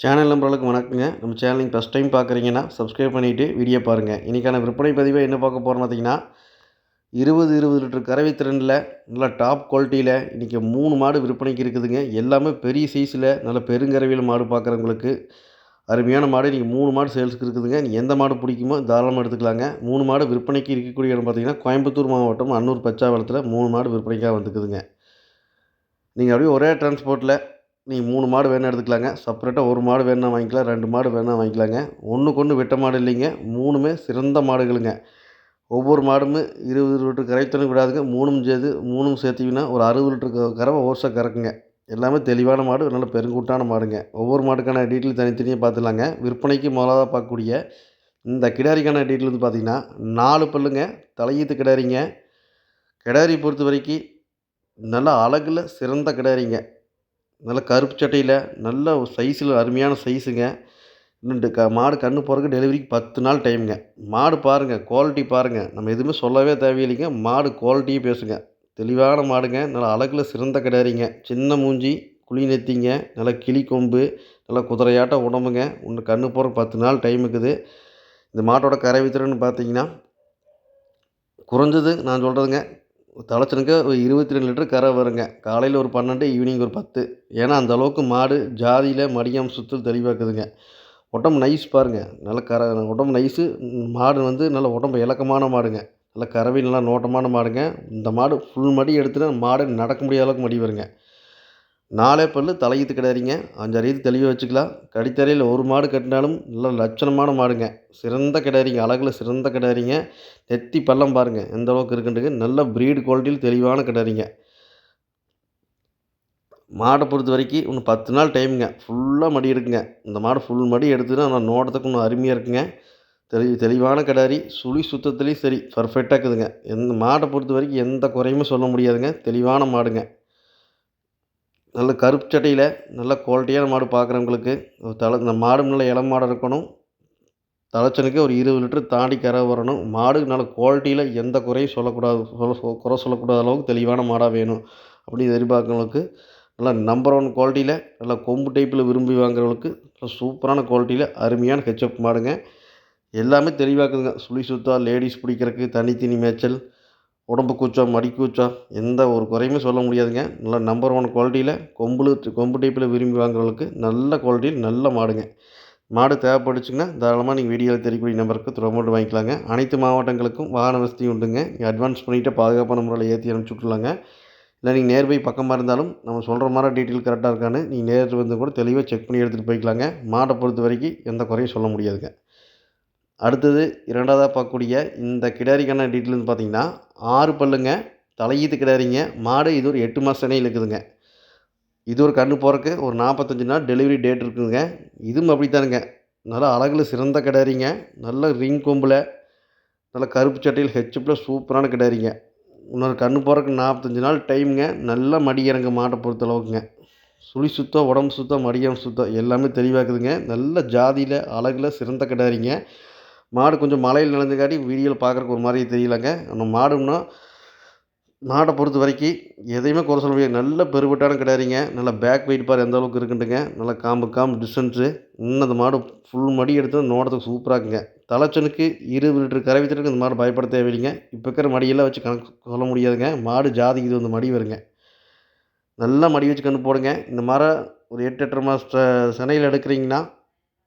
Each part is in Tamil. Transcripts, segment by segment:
சேனல் நம்பர்களுக்கு வணக்கங்க. நம்ம சேனல் நீங்கள் ஃபஸ்ட் டைம் பார்க்குறீங்கன்னா சப்ஸ்கிரைப் பண்ணிவிட்டு வீடியோ பாருங்கள் இன்றைக்கான விற்பனை பதிவை என்ன பார்க்க போகிறோம் பார்த்தீங்கன்னா இருபது இருபது லிட்டர் கறவை திறனில் நல்லா டாப் குவாலிட்டியில் இன்றைக்கி மூணு மாடு விற்பனைக்கு இருக்குதுங்க. எல்லாமே பெரிய சைஸில் நல்ல பெருங்கறவையில் மாடு பார்க்குறவங்களுக்கு அருமையான மாடு. இன்றைக்கி மூணு மாடு சேல்ஸுக்கு இருக்குதுங்க. நீங்கள் எந்த மாடு பிடிக்குமோ தாராளமாக எடுத்துக்கலாங்க. மூணு மாடு விற்பனைக்கு இருக்கக்கூடிய இடம் பார்த்தீங்கன்னா கோயம்புத்தூர் மாவட்டம் அன்னூர் பச்சாவளத்தில் மூணு மாடு விற்பனைக்காக வந்துக்குதுங்க. நீங்கள் அப்படியே ஒரே டிரான்ஸ்போர்ட்டில் நீங்கள் மூணு மாடு வேணால் எடுத்துக்கலாங்க. செப்பரேட்டாக ஒரு மாடு வேணால் வாங்கிக்கலாம் ரெண்டு மாடு வேணால் வாங்கிக்கலாங்க. ஒன்றுக்கு ஒன்று விட்ட மாடு இல்லைங்க. மூணுமே சிறந்த மாடுகளுங்க. ஒவ்வொரு மாடுமே இருபது லிட்டர் கரைத்தனும் விடாதுங்க. மூணும் சேர்த்து மூணும் சேர்த்திங்கன்னா ஒரு அறுபது லிட்டர் கறவை ஓசை கறக்குங்க. எல்லாமே தெளிவான மாடு நல்ல பெருங்கூட்டான மாடுங்க. ஒவ்வொரு மாடுக்கான டீட்டெயில் தனித்தனியாக பார்த்துலாங்க விற்பனைக்கு முதலாக பார்க்கக்கூடிய இந்த கிடாரிக்கான டீட்டெயில் வந்து பார்த்திங்கன்னா நாலு பல்லுங்க தலையீத்து கிடாரிங்க. கிடாரி பொறுத்த வரைக்கும் நல்ல அழகில் சிறந்த கிடாரிங்க. நல்ல கருப்பு சட்டையில் நல்ல சைஸில் அருமையான சைஸுங்க இன்னும் க மாடு கன்று போகிறக்கு டெலிவரிக்கு பத்து நாள் டைமுங்க மாடு பாருங்கள் குவாலிட்டி பாருங்கள் நம்ம எதுவுமே சொல்லவே தேவையில்லைங்க. மாடு குவாலிட்டியே பேசுங்க. தெளிவான மாடுங்க. நல்லா அழகில் சிறந்த கிடையாதுங்க. சின்ன மூஞ்சி குழி நெத்திங்க நல்லா கிளி கொம்பு நல்லா குதிரையாட்ட உடம்புங்க. ஒன்று கன்று போகிற பத்து நாள் டைம் இருக்குது. இந்த மாட்டோட கரை வித்திரன்னு பார்த்தீங்கன்னா குறைஞ்சது நான் சொல்கிறதுங்க தலைச்சனுக்கு ஒரு இருபத்தி ரெண்டு லிட்டர் கரை வருங்க. காலையில் ஒரு பன்னெண்டு ஈவினிங் ஒரு பத்து. ஏன்னா அந்த அளவுக்கு மாடு ஜாதியில் மடியம் சுத்தல் தெளிவாக்குதுங்க. உடம்பு நைஸ் பாருங்கள் நல்ல கர உடம்பு நைஸு மாடு வந்து நல்ல உடம்பு இலக்கமான மாடுங்க. நல்ல கறவை நல்லா நோட்டமான மாடுங்க. இந்த மாடு ஃபுல் மடி எடுத்துகிட்டு மாடு நடக்க முடியாத அளவுக்கு மடி வருங்க. நாலே பல்லு தலையீத்து கிடாரிங்க அஞ்சாறு ஈத்து தெளிவாக வச்சுக்கலாம். கடித்தறையில் ஒரு மாடு கட்டினாலும் நல்ல லட்சணமான மாடுங்க. சிறந்த கிடாரிங்க அழகில் சிறந்த கிடாரிங்க நெத்தி பள்ளம் பாருங்கள் எந்த அளவுக்கு இருக்குன்றது நல்ல ப்ரீடு குவாலிட்டியில் தெளிவான கிடாரிங்க மாடை பொறுத்த வரைக்கும் இன்னும் பத்து நாள் டைமுங்க ஃபுல்லாக மடி எடுக்குங்க இந்த மாடு ஃபுல் மடி எடுத்துன்னா நான் நோட்டத்துக்கு இன்னும் அருமையாக இருக்குங்க. தெளி தெளிவான கிடாரி. சுழி சுத்தத்துலேயும் சரி பர்ஃபெக்டாக இருக்குதுங்க. எந்த மாடை பொறுத்த வரைக்கும் எந்த குறையுமே சொல்ல முடியாதுங்க. தெளிவான மாடுங்க. நல்ல கருப்பு சட்டையில் நல்ல குவாலிட்டியான மாடு பார்க்குறவங்களுக்கு தலை இந்த மாடு நல்ல இளம் மாடு இருக்கணும். தலைச்சனுக்கு ஒரு இருபது லிட்டர் தாண்டி கரை வரணும். மாடு நல்ல குவாலிட்டியில் எந்த குறையும் சொல்லக்கூடாது சொல்ல குறை சொல்லக்கூடாத அளவுக்கு தெளிவான மாடாக வேணும். அப்படின்னு எதிர்பார்க்குறவங்களுக்கு நல்லா நம்பர் ஒன் குவாலிட்டியில் நல்லா கொம்பு டைப்பில் விரும்பி வாங்குறவங்களுக்கு நல்லா சூப்பரான குவாலிட்டியில் அருமையான ஹெச்எப் மாடுங்க. எல்லாமே தெளிவாக்குதுங்க சுழி சுத்தா லேடிஸ் பிடிக்கிறதுக்கு தனித்தனி மேய்ச்சல். உடம்பு கூச்சம் மடி கூச்சம் எந்த ஒரு குறையுமே சொல்ல முடியாதுங்க. நல்லா நம்பர் ஒன் குவாலிட்டியில் கொம்புல கொம்பு டைப்பில் விரும்பி வாங்குறவங்களுக்கு நல்ல குவாலிட்டியில் நல்ல மாடுங்க. மாடு தேவைப்படுச்சுங்கன்னா தாராளமாக நீங்கள் வீடியோவில் தெரியக்கூடிய நம்பருக்கு ப்ரொமோட் வாங்கிக்கலாங்க. அனைத்து மாவட்டங்களுக்கும் வாகன வசதி உண்டுங்க. அட்வான்ஸ் பண்ணிவிட்டு பாதுகாப்பான முறையில் ஏற்றி அனுப்பிச்சி விட்ருலாங்க இல்லை நீங்கள் நேர்பை பக்கமாக இருந்தாலும் நம்ம சொல்கிற மாதிரி டீட்டெயில் கரெக்டாக இருக்கான்னு நீங்கள் நேரில் வந்து கூட தெளிவாக செக் பண்ணி எடுத்துகிட்டு போய்க்கலாங்க. மாட்டை பொறுத்த வரைக்கும் எந்த குறையும் சொல்ல முடியாதுங்க. அடுத்தது இரண்டாவதாக பார்க்கக்கூடிய இந்த கிடாரிக்கான டீட்டெயில் வந்து பார்த்திங்கன்னா ஆறு பல்லுங்க தலையீத்து கிடாரிங்க மாடு இது ஒரு எட்டு மாதம் இணையில் இருக்குதுங்க இது ஒரு கன்று போகிறக்கு ஒரு நாற்பத்தஞ்சு நாள் டெலிவரி டேட் இருக்குதுங்க. இதுவும் அப்படித்தானுங்க. நல்லா அழகில் சிறந்த கிடாரிங்க நல்ல ரிங் கொம்பில் நல்ல கருப்பு சட்டையில் ஹெச்எப்பில் சூப்பரான கிடாரிங்க இன்னொரு கன்று போகிறக்கு நாற்பத்தஞ்சு நாள் டைமுங்க. நல்லா மடி இறங்க மாட்டை பொறுத்தளவுக்குங்க. சுழி சுத்தம் உடம்பு சுத்தம் மடியம் சுத்தம் எல்லாமே தெளிவாக்குதுங்க. நல்ல ஜாதியில் அழகில் சிறந்த கிடாரிங்க மாடு கொஞ்சம் மலையில் நிலந்துக்காட்டி வீடியோவில் பார்க்குறக்கு ஒரு மாதிரி தெரியலங்க. நம்ம மாடுன்னா மாடை பொறுத்த வரைக்கும் எதையுமே குறை சொல்ல முடியாது. நல்ல பெருவட்டான கிடாரிங்க நல்ல பேக் வெயிட் பார் எந்த அளவுக்கு இருக்குன்ட்டுங்க. நல்ல காம்பு காம்பு டிஸ்டன்ஸு இன்னும் அந்த மாடு ஃபுல் மடி எடுத்து நோட்டத்துக்கு சூப்பராக இருக்குங்க. தலைச்சனுக்கு இருபது லிட்டர் கரை வித்துட்டு இந்த மாடு பயப்பட தேவையில்லைங்க. இப்போ இருக்கிற மடியெல்லாம் வச்சு கணக்கு சொல்ல முடியாதுங்க. மாடு ஜாதிக்கு இது வந்து மடி வருங்க. நல்லா மடி வச்சு கன்று போடுங்க. இந்த மாதிரி ஒரு எட்டு எட்டரை மாத சென்னையில் எடுக்கிறீங்கன்னா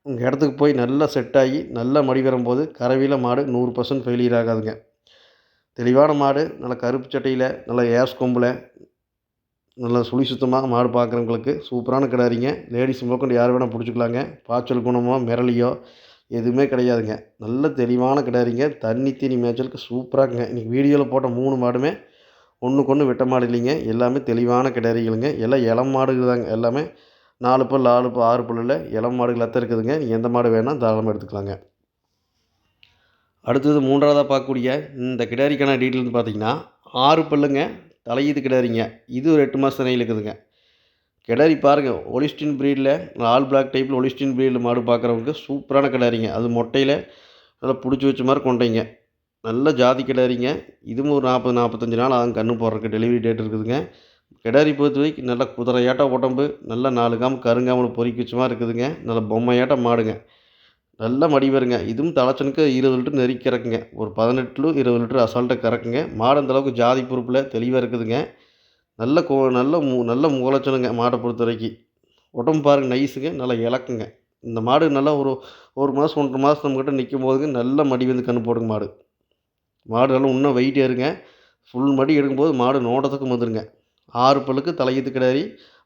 உங்கள் இடத்துக்கு போய் நல்லா செட் ஆகி நல்லா மடி வரும்போது கறவையில் மாடு நூறு பர்சன்ட் ஃபெயிலியர் ஆகாதுங்க. தெளிவான மாடு நல்ல கருப்பு சட்டையில் நல்ல ஏஸ் கொம்பில் நல்லா சுழி சுத்தமாக மாடு பார்க்குறவங்களுக்கு சூப்பரான கிடாரிங்க லேடிஸ் முதற்கொண்டு யார் வேணால் பிடிச்சிக்கலாங்க. பாய்ச்சல் குணமோ மிரளியோ எதுவுமே கிடையாதுங்க. நல்ல தெளிவான கிடாரிங்க தண்ணி தீனி மேய்ச்சலுக்கு சூப்பராகுங்க இன்றைக்கி வீடியோவில் போட்ட மூணு மாடுமே ஒன்றுக்கு ஒன்று வெட்ட மாடு இல்லைங்க. எல்லாமே தெளிவான கிடாரிகளுங்க எல்லாம் இளம் மாடுகள் தாங்க எல்லாமே நாலு பல் ஆறு பல் ஆறு பல்லில் இளம் மாடுகள் அத்தை இருக்குதுங்க. நீங்கள் எந்த மாடு வேணால் தாராளமாக எடுத்துக்கலாங்க. அடுத்தது மூன்றாவதாக பார்க்கக்கூடிய இந்த கிடாரிக்கான டீட்டெயில் பார்த்தீங்கன்னா ஆறு பல்லுங்க தலையீது கிடாரிங்க. இது ஒரு எட்டு மாதம் நிலையில் இருக்குதுங்க. கிடாரி பாருங்கள் ஒலிஸ்டின் ப்ரீடில் ஆல் பிளாக் டைப்பில் ஒலிஸ்டின் ப்ரீடில் மாடு பார்க்குறவங்க சூப்பரான கிடாரிங்க. அது மொட்டையில் நல்லா பிடிச்சி வச்ச மாதிரி கொண்டைங்க. நல்ல ஜாதி கிடாரிங்க. இதுவும் ஒரு நாற்பது நாற்பத்தஞ்சு நாள் ஆகும் கன்று போடுறதுக்கு. டெலிவரி டேட் இருக்குதுங்க. கிடாரி பொறுத்த வரைக்கும் நல்லா குதிரையாட்டம் உடம்பு நல்லா நாலு காம்பு கருங்காமல் பொறிக்கு இருக்குதுங்க. நல்ல பொம்மையாட்டம் மாடுங்க. நல்லா மடி வருங்க இதுவும் தலைச்சனுக்கு இருபது லிட்டர் நெருக்கி கறக்குங்க. ஒரு பதினெட்டு டு இருபது லிட்டர் அசால்ட்டாக கறக்குங்க. மாடு அந்தளவுக்கு ஜாதி பொறுப்பில் தெளிவாக இருக்குதுங்க. நல்ல கோ நல்ல மு நல்ல முகலட்சணங்க மாடை பொறுத்த வரைக்கும். உடம்பு பாருங்க நைஸுங்க நல்லா இலக்குங்க. இந்த மாடு நல்லா ஒரு ஒரு மாதம் ஒன்றரை மாதம் நம்மக்கிட்ட நிற்கும் போதுங்க நல்ல மடி வந்து கண்ணு போடுங்க மாடு. மாடு நல்லா இன்னும் வெயிட்டே இருங்க ஃபுல் மடி எடுக்கும்போது மாடு நோட்டத்துக்கு வந்துடுங்க ஆறு பல்லுக்கு தலையீத்து கிடாரி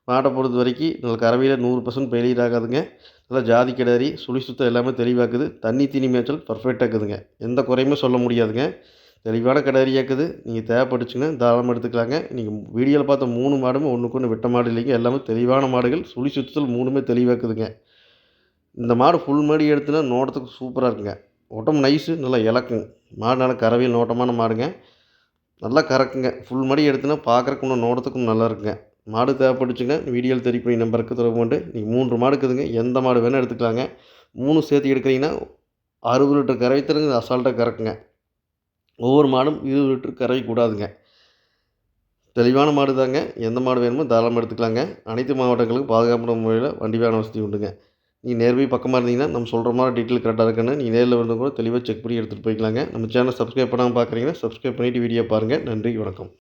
மாட்டை பொறுத்த வரைக்கும் நல்ல கறவையில் நூறு பர்சன்ட் ஃபெயிலியர் ஆகாதுங்க. நல்லா ஜாதி கிடாரி சுழி சுத்தம் எல்லாமே தெளிவாக்குது. தண்ணி தீனி மேய்ச்சல் பர்ஃபெக்டாக இருக்குதுங்க. எந்த குறையுமே சொல்ல முடியாதுங்க. தெளிவான கிடாரியாக இருக்குது. நீங்கள் தேவைப்பட்டுச்சுன்னா தாராளமாக எடுத்துக்கலாங்க. நீங்கள் வீடியோவில் பார்த்த மூணு மாடுமே ஒன்றுக்கு ஒன்று விட்ட மாடு இல்லைங்க. எல்லாமே தெளிவான மாடுகள். சுழி சுத்தத்தில் மூணுமே தெளிவாக்குதுங்க. இந்த மாடு ஃபுல் மாடி எடுத்துனா நோட்டத்துக்கு சூப்பராக இருக்குங்க. உடம்பு நைஸு நல்லா இலக்குங்க மாடு நல்லா கறவையில் நோட்டமான மாடுங்க. நல்லா கறக்குங்க. ஃபுல் மடி எடுத்துனா பார்க்குறக்கு இன்னும் நோடத்துக்கும் நல்லா இருக்குங்க. மாடு தேவைப்பட்டுச்சுங்க வீடியோவில் தெரிய நம்பருக்கு தொடர்பு கொண்டு நீங்கள் மூன்று மாடு இருக்குதுங்க. எந்த மாடு வேணால் எடுத்துக்கலாங்க. மூணு சேர்த்து எடுக்கிறீங்கன்னா அறுபது லிட்டர் கறவை தருங்க அசால்ட்டாக கறக்குங்க. ஒவ்வொரு மாடும் இருபது லிட்டர் கறவை கூடாதுங்க. தெளிவான மாடு தாங்க எந்த மாடு வேணுமோ தாராளமாக எடுத்துக்கலாங்க. அனைத்து மாவட்டங்களுக்கும் பாதுகாப்பான முறையில் வண்டி வாகன வசதி உண்டுங்க. நீங்கள் நேர்போய் பக்கமாக இருந்தீங்கன்னா நம்ம சொல்கிற மாதிரி டீட்டெயில் கரெக்டாக இருக்குன்னு நீங்கள் நேரில் வந்து கூட தெளிவாக செக் பண்ணி எடுத்துகிட்டு போய்க்கலாங்க. நம்ம சேனல் சப்ஸ்கிரைப் பண்ணாமல் பார்க்குறீங்கன்னா சப்ஸ்கிரைப் பண்ணிவிட்டு வீடியோ பாருங்கள் நன்றி வணக்கம்.